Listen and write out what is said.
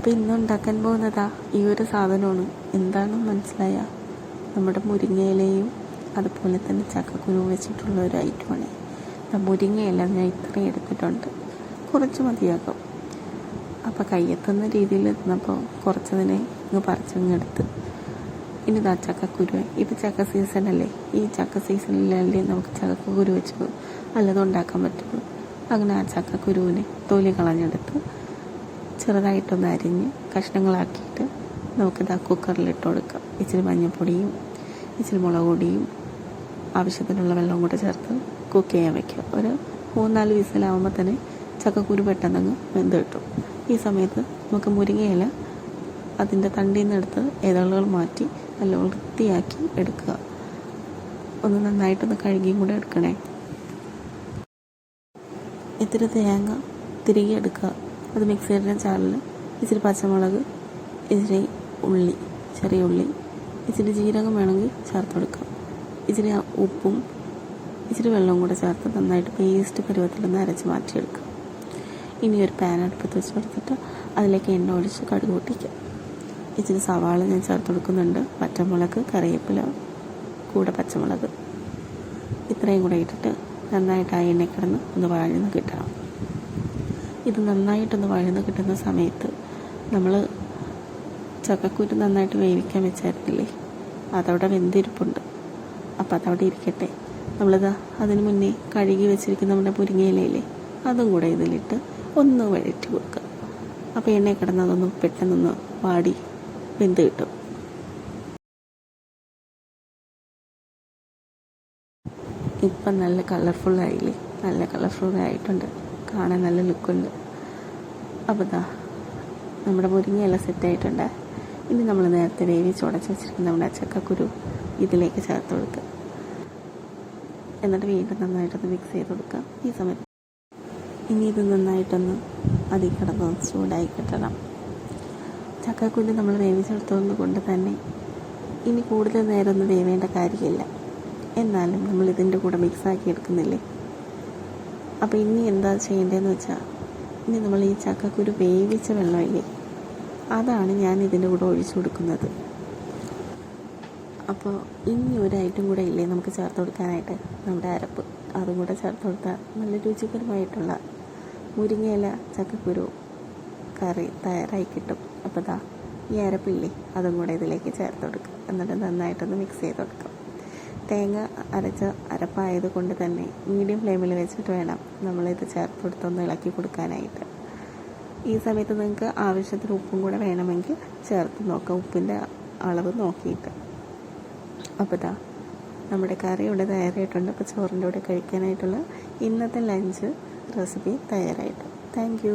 അപ്പോൾ ഇന്ന് ഉണ്ടാക്കാൻ പോകുന്നതാ ഈ ഒരു സാധനമാണ്. എന്താണെന്ന് മനസ്സിലായ? നമ്മുടെ മുരിങ്ങയിലയും അതുപോലെ തന്നെ ചക്കക്കുരു വെച്ചിട്ടുള്ള ഒരു ഐറ്റമാണ്. മുരിങ്ങയില ഞാൻ ഇത്രയും എടുത്തിട്ടുണ്ട്. കുറച്ച് മതിയാകും. അപ്പോൾ കയ്യെത്തുന്ന രീതിയിൽ എത്തുന്നപ്പോൾ കുറച്ചതിനെ ഇങ്ങ് പറിച്ചങ്ങെടുത്ത്. ഇനി ഇതാ ചക്കക്കുരു. ഇപ്പം ചക്ക സീസൺ അല്ലേ? ഈ ചക്ക സീസണിലല്ലേ നമുക്ക് ചക്കക്കുരു വെച്ച് നല്ലതും ഉണ്ടാക്കാൻ പറ്റുള്ളൂ. അങ്ങനെ ആ ചക്കക്കുരുവിനെ തൊലി കളഞ്ഞെടുത്ത് ചെറുതായിട്ടൊന്ന് അരിഞ്ഞ് കഷ്ണങ്ങളാക്കിയിട്ട് നമുക്കിത് ആ കുക്കറിലിട്ട് കൊടുക്കാം. ഇച്ചിരി മഞ്ഞൾപ്പൊടിയും ഇച്ചിരി മുളക് പൊടിയും ആവശ്യത്തിനുള്ള വെള്ളവും കൂടെ ചേർത്ത് കുക്ക് ചെയ്യാൻ വയ്ക്കുക ഒരു മൂന്നാൽ വിസിലാവുമ്പോൾ തന്നെ ചക്കക്കുരു പെട്ടെന്നങ്ങ് വെന്ത് കിട്ടും. ഈ സമയത്ത് നമുക്ക് മുരിങ്ങയില അതിന്റെ തണ്ടിൽ നിന്ന് എടുത്ത് ഇതളുകൾ മാറ്റി നല്ല വൃത്തിയാക്കി എടുക്കുക. ഒന്ന് നന്നായിട്ടൊന്ന് കഴുകിയും കൂടെ എടുക്കണേ. ഇത്തിരി തേങ്ങ തിരികെ എടുക്കുക. അത് മിക്സിയുടെ ചാറിൽ ഇച്ചിരി പച്ചമുളക് ഇച്ചിരി ഉള്ളി ചെറിയ ഉള്ളി ഇച്ചിരി ജീരകം വേണമെങ്കിൽ ചേർത്ത് കൊടുക്കാം. ഇച്ചിരി ഉപ്പും ഇച്ചിരി വെള്ളവും കൂടെ ചേർത്ത് നന്നായിട്ട് പേസ്റ്റ് പരുവത്തിലൊന്ന് അരച്ച് മാറ്റിയെടുക്കാം. ഇനി ഒരു പാൻ അടുപ്പത്ത് വെച്ച് കൊടുത്തിട്ട് അതിലേക്ക് എണ്ണ ഒഴിച്ച് കടുക് പൊട്ടിക്കാം ഇച്ചിരി സവാള ഞാൻ ചേർത്ത് കൊടുക്കുന്നുണ്ട്. പച്ചമുളക് കറിവേപ്പില കൂടെ പച്ചമുളക്. ഇത്രയും കൂടെ ഇട്ടിട്ട് നന്നായിട്ട് ആ എണ്ണ കിടന്ന് ഒന്ന് വഴന്ന് കിട്ടണം. ഇത് നന്നായിട്ടൊന്ന് വഴന്ന് കിട്ടുന്ന സമയത്ത് നമ്മൾ ചക്കക്കൂറ്റ് നന്നായിട്ട് വേവിക്കാൻ വെച്ചായിരുന്നില്ലേ? അതവിടെ വെന്തിരിപ്പുണ്ട്. അപ്പോൾ അതവിടെ ഇരിക്കട്ടെ. നമ്മളിത് അതിന് മുന്നേ കഴുകി വെച്ചിരിക്കുന്ന നമ്മുടെ മുരിങ്ങയിലയില്ലേ അതും കൂടെ ഇതിലിട്ട് ഒന്ന് വഴറ്റി കൊടുക്കുക. അപ്പോൾ എണ്ണ കിടന്ന് അതൊന്ന് പെട്ടെന്നൊന്ന് വാടി വെന്ത് കിട്ടും. ഇപ്പം നല്ല കളർഫുള്ളായില്ലേ? നല്ല കളർഫുള്ളായിട്ടുണ്ട്. കാണാൻ നല്ല ലുക്കുണ്ട്. അപ്പോൾ നമ്മുടെ സെറ്റ് സെറ്റായിട്ടുണ്ട് ഇനി നമ്മൾ നേരത്തെ വേവിച്ച് ഉടച്ച് വെച്ചിരിക്കുന്ന നമ്മുടെ ചക്കക്കുരു ഇതിലേക്ക് ചേർത്ത് കൊടുക്കുക എന്നിട്ട് വീണ്ടും നന്നായിട്ടൊന്ന് മിക്സ് ചെയ്ത് കൊടുക്കുക ഈ സമയത്ത് ഇനി ഇത് നന്നായിട്ടൊന്ന് അതിൽ കിടന്ന് ചൂടായി കിട്ടണം. ചക്കക്കുരു നമ്മൾ വേവിച്ചെടുത്തത് കൊണ്ട് തന്നെ ഇനി കൂടുതൽ നേരം ഒന്നും വേവേണ്ട കാര്യമില്ല. എന്നാലും നമ്മൾ ഇതിന്റെ കൂടെ മിക്സാക്കി എടുക്കുന്നില്ലേ? അപ്പോൾ ഇനി എന്താ ചെയ്യേണ്ടതെന്ന് വെച്ചാൽ ഇനി നമ്മൾ ഈ ചക്കക്കുരു വേവിച്ച വെള്ളമില്ലേ? അതാണ് ഞാൻ ഇതിന്റെ കൂടെ ഒഴിച്ചു കൊടുക്കുന്നത്. അപ്പോൾ ഇനി ഒരു ഐറ്റം കൂടെ ഇല്ലേ നമുക്ക് ചേർത്ത് കൊടുക്കാനായിട്ട്? നമ്മുടെ അരപ്പ്. അതും കൂടെ ചേർത്ത് കൊടുത്താൽ നല്ല രുചികരമായിട്ടുള്ള മുരിങ്ങയില ചക്കക്കുരു കറി തയ്യാറായി കിട്ടും. അപ്പോൾ ദാ ഈ അരപ്പില്ലേ അതും കൂടെ ഇതിലേക്ക് ചേർത്ത് കൊടുക്കുക എന്നിട്ട് നന്നായിട്ടൊന്ന് മിക്സ് ചെയ്ത് കൊടുക്കാം. തേങ്ങ അരച്ച അരപ്പായത് കൊണ്ട് തന്നെ മീഡിയം ഫ്ലെയിമിൽ വെച്ചിട്ട് വേണം നമ്മളിത് ചേർത്ത് കൊടുത്തൊന്ന് ഇളക്കി കൊടുക്കാനായിട്ട്. ഈ സമയത്ത് നിങ്ങൾക്ക് ആവശ്യത്തിന് ഉപ്പും കൂടെ വേണമെങ്കിൽ ചേർത്ത് നോക്കാം ഉപ്പിന്റെ അളവ് നോക്കിയിട്ട്. അപ്പോൾ ഇതാ നമ്മുടെ കറി ഇവിടെ തയ്യാറായിട്ടുണ്ട്. അപ്പോൾ ചോറിന്റെ കൂടെ കഴിക്കാനായിട്ടുള്ള ഇന്നത്തെ ലഞ്ച് റെസിപ്പി തയ്യാറായിട്ട്. താങ്ക്